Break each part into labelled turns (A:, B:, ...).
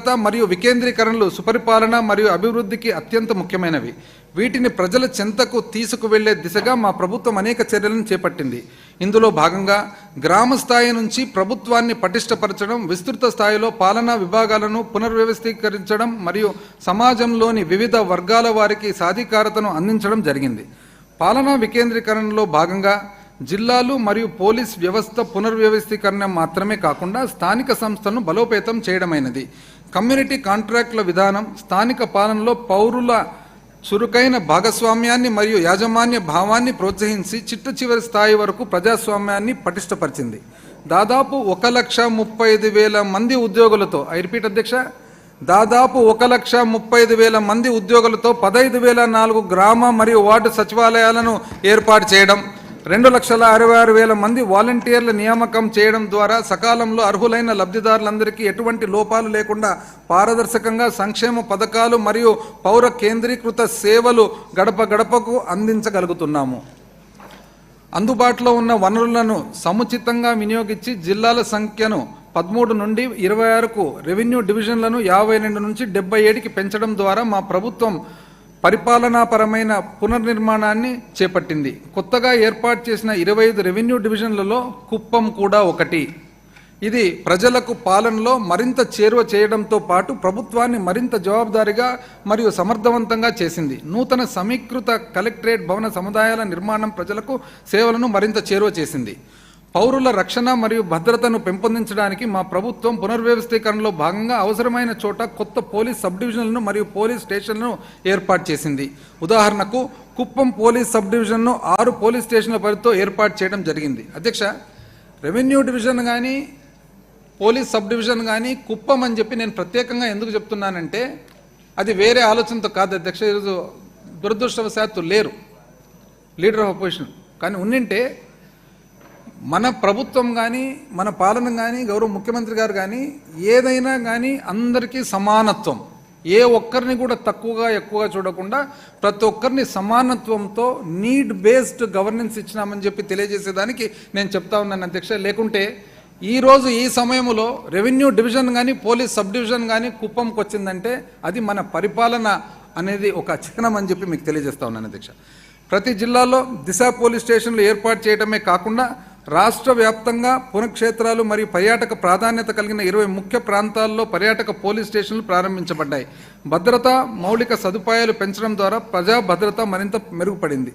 A: మరియు వికేంద్రీకరణలు సుపరిపాలన మరియు అభివృద్ధికి అత్యంత ముఖ్యమైనవి. వీటిని ప్రజల చెంతకు తీసుకువెళ్ళే దిశగా మా ప్రభుత్వం అనేక చర్యలను చేపట్టింది. ఇందులో భాగంగా గ్రామ స్థాయి నుంచి ప్రభుత్వాన్ని పటిష్టపరచడం విస్తృత స్థాయిలో పాలనా విభాగాలను పునర్వ్యవస్థీకరించడం మరియు సమాజంలోని వివిధ వర్గాల వారికి సాధికారతను అందించడం జరిగింది. పాలనా వికేంద్రీకరణలో భాగంగా జిల్లాలు మరియు పోలీస్ వ్యవస్థ పునర్వ్యవస్థీకరణ మాత్రమే కాకుండా స్థానిక సంస్థలను బలోపేతం చేయడమైనది. కమ్యూనిటీ కాంట్రాక్టుల విధానం స్థానిక పాలనలో పౌరుల చురుకైన భాగస్వామ్యాన్ని మరియు యాజమాన్య భావాన్ని ప్రోత్సహించి చిట్ట చివరి స్థాయి వరకు ప్రజాస్వామ్యాన్ని పటిష్టపరిచింది. దాదాపు ఒక లక్ష ముప్పై ఐదు వేల మంది ఉద్యోగులతో ఐ రిపీట్ అధ్యక్ష దాదాపు ఒక లక్ష ముప్పై ఐదు వేల మంది ఉద్యోగులతో పదహైదు వేల నాలుగు గ్రామ మరియు వార్డు సచివాలయాలను ఏర్పాటు చేయడం రెండు లక్షల అరవై ఆరు వేల మంది వాలంటీర్ల నియామకం చేయడం ద్వారా సకాలంలో అర్హులైన లబ్ధిదారులందరికీ ఎటువంటి లోపాలు లేకుండా పారదర్శకంగా సంక్షేమ పథకాలు మరియు పౌర కేంద్రీకృత సేవలు గడప గడపకు అందించగలుగుతున్నాము. అందుబాటులో ఉన్న వనరులను సముచితంగా వినియోగించి జిల్లాల సంఖ్యను పదమూడు నుండి ఇరవై ఆరుకు రెవెన్యూ డివిజన్లను యాభై రెండు నుంచి డెబ్బై ఏడుకి పెంచడం ద్వారా మా ప్రభుత్వం పరిపాలనాపరమైన పునర్నిర్మాణాన్ని చేపట్టింది. కొత్తగా ఏర్పాటు చేసిన ఇరవై ఐదు రెవెన్యూ డివిజన్లలో కుప్పం కూడా ఒకటి. ఇది ప్రజలకు పాలనలో మరింత చేరువ చేయడంతో పాటు ప్రభుత్వాన్ని మరింత జవాబుదారిగా మరియు సమర్థవంతంగా చేసింది. నూతన సమీకృత కలెక్టరేట్ భవన సముదాయాల నిర్మాణం ప్రజలకు సేవలను మరింత చేరువ చేసింది. పౌరుల రక్షణ మరియు భద్రతను పెంపొందించడానికి మా ప్రభుత్వం పునర్వ్యవస్థీకరణలో భాగంగా అవసరమైన చోట కొత్త పోలీస్ సబ్ డివిజన్లను మరియు పోలీస్ స్టేషన్లను ఏర్పాటు చేసింది. ఉదాహరణకు కుప్పం పోలీస్ సబ్ డివిజన్ను ఆరు పోలీస్ స్టేషన్ల పరిధితో ఏర్పాటు చేయడం జరిగింది. అధ్యక్ష రెవెన్యూ డివిజన్ కానీ పోలీస్ సబ్ డివిజన్ కానీ కుప్పం అని చెప్పి నేను ప్రత్యేకంగా ఎందుకు చెప్తున్నానంటే అది వేరే ఆలోచనతో కాదు అధ్యక్ష. ఈరోజు దురదృష్టవశాత్తు లేరు. Leader of opposition. కానీ ఉన్నింటే మన ప్రభుత్వం కానీ మన పాలన కానీ గౌరవ ముఖ్యమంత్రి గారు కానీ ఏదైనా కానీ అందరికీ సమానత్వం. ఏ ఒక్కరిని కూడా తక్కువగా ఎక్కువగా చూడకుండా ప్రతి ఒక్కరిని సమానత్వంతో నీడ్ బేస్డ్ గవర్నెన్స్ ఇచ్చినామని చెప్పి తెలియజేసేదానికి నేను చెప్తా ఉన్నాను అధ్యక్ష. లేకుంటే ఈరోజు ఈ సమయంలో రెవెన్యూ డివిజన్ కానీ పోలీస్ సబ్ డివిజన్ కానీ కుప్పంకి వచ్చిందంటే అది మన పరిపాలన అనేది ఒక చిహ్నం అని చెప్పి మీకు తెలియజేస్తా ఉన్నాను అధ్యక్ష. ప్రతి జిల్లాలో దిశ పోలీస్ స్టేషన్లు ఏర్పాటు చేయడమే కాకుండా రాష్ట్ర వ్యాప్తంగా పునఃక్షేత్రాలు మరియు పర్యాటక ప్రాధాన్యత కలిగిన ఇరవై ముఖ్య ప్రాంతాల్లో పర్యాటక పోలీస్ స్టేషన్లు ప్రారంభించబడ్డాయి. భద్రత మౌలిక సదుపాయాలు పెంచడం ద్వారా ప్రజా భద్రత మరింత మెరుగుపడింది.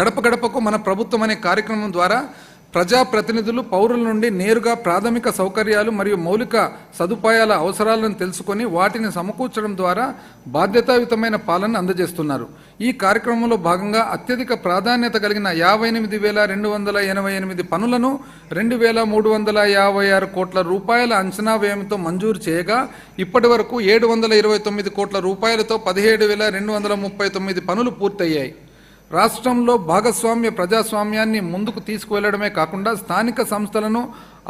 A: గడప గడపకు మన ప్రభుత్వం అనే కార్యక్రమం ద్వారా ప్రజాప్రతినిధులు పౌరుల నుండి నేరుగా ప్రాథమిక సౌకర్యాలు మరియు మౌలిక సదుపాయాల అవసరాలను తెలుసుకొని వాటిని సమకూర్చడం ద్వారా బాధ్యతాయుతమైన పాలన అందజేస్తున్నారు. ఈ కార్యక్రమంలో భాగంగా అత్యధిక ప్రాధాన్యత కలిగిన యాభై ఎనిమిది వేల రెండు వందల ఎనభై ఎనిమిది పనులను రెండు వేల మూడు వందల యాభై ఆరు కోట్ల రూపాయల అంచనా వ్యయంతో మంజూరు చేయగా ఇప్పటి వరకు ఏడు వందల ఇరవై తొమ్మిది కోట్ల రూపాయలతో పదిహేడు వేల రెండు వందల ముప్పై తొమ్మిది పనులు పూర్తయ్యాయి. రాష్ట్రంలో భాగస్వామ్య ప్రజాస్వామ్యాన్ని ముందుకు తీసుకువెళ్ళడమే కాకుండా స్థానిక సంస్థలను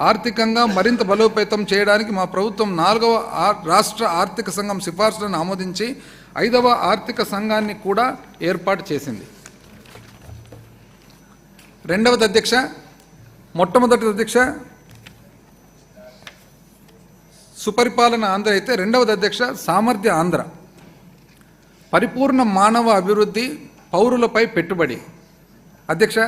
A: ఆర్థికంగా మరింత బలోపేతం చేయడానికి మా ప్రభుత్వం నాలుగవ రాష్ట్ర ఆర్థిక సంఘం సిఫార్సులను ఆమోదించి ఐదవ ఆర్థిక సంఘాన్ని కూడా ఏర్పాటు చేసింది. రెండవది అధ్యక్ష మొట్టమొదటి అధ్యక్ష సుపరిపాలన ఆంధ్ర అయితే రెండవది అధ్యక్ష సామర్థ్య ఆంధ్ర. పరిపూర్ణ మానవ అభివృద్ధి పౌరులపై పెట్టుబడి. అధ్యక్ష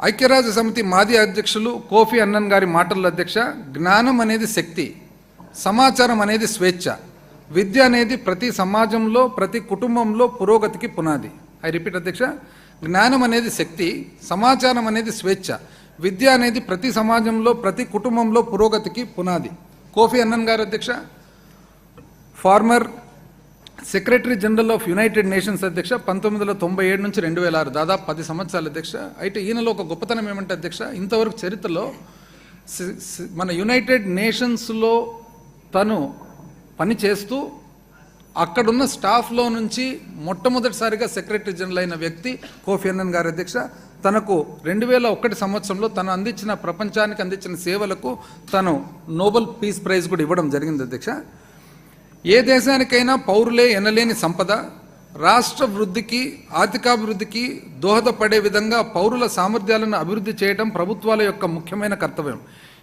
A: ఐక్యరాజ్య సమితి మాజీ అధ్యక్షులు కోఫీ అన్నన్ గారి మాటల్లో అధ్యక్ష జ్ఞానం అనేది శక్తి సమాచారం అనేది స్వేచ్ఛ విద్య అనేది ప్రతి సమాజంలో ప్రతి కుటుంబంలో పురోగతికి పునాది. ఐ రిపీట్ అధ్యక్ష జ్ఞానం అనేది శక్తి సమాచారం అనేది స్వేచ్ఛ విద్య అనేది ప్రతి సమాజంలో ప్రతి కుటుంబంలో పురోగతికి పునాది. కోఫీ అన్నన్ గారు అధ్యక్ష former secretary general of United Nations అధ్యక్ష పంతొమ్మిది వందల తొంభై ఏడు నుంచి రెండు వేల ఆరు దాదాపు పది సంవత్సరాల అధ్యక్ష. అయితే ఈయనలో ఒక గొప్పతనం ఏమంటే అధ్యక్ష ఇంతవరకు చరిత్రలో సి- మన యునైటెడ్ నేషన్స్లో తను పని చేస్తూ అక్కడున్న స్టాఫ్లో నుంచి మొట్టమొదటిసారిగా సెక్రటరీ జనరల్ అయిన వ్యక్తి కోఫీ అన్నన్ గారి అధ్యక్ష. తనకు రెండు వేల ఒకటి సంవత్సరంలో తను అందించిన ప్రపంచానికి అందించిన సేవలకు తను నోబెల్ పీస్ ప్రైజ్ కూడా ఇవ్వడం జరిగింది అధ్యక్ష. ఏ దేశానికైనా పౌరులే ఎనలేని సంపద రాష్ట్ర వృద్ధికి ఆర్థికాభివృద్ధికి దోహదపడే విధంగా పౌరుల సామర్థ్యాలను అభివృద్ధి చేయడం ప్రభుత్వాల యొక్క ముఖ్యమైన కర్తవ్యం.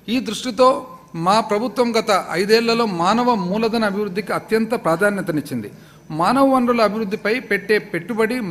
A: ఈ దృష్టితో మా ప్రభుత్వం గత ఐదేళ్ళలో మానవ మూలధన అభివృద్ధికి అత్యంత ప్రాధాన్యతనిచ్చింది. మానవ వనరుల అభివృద్ధిపై పెట్టే పెట్టుబడి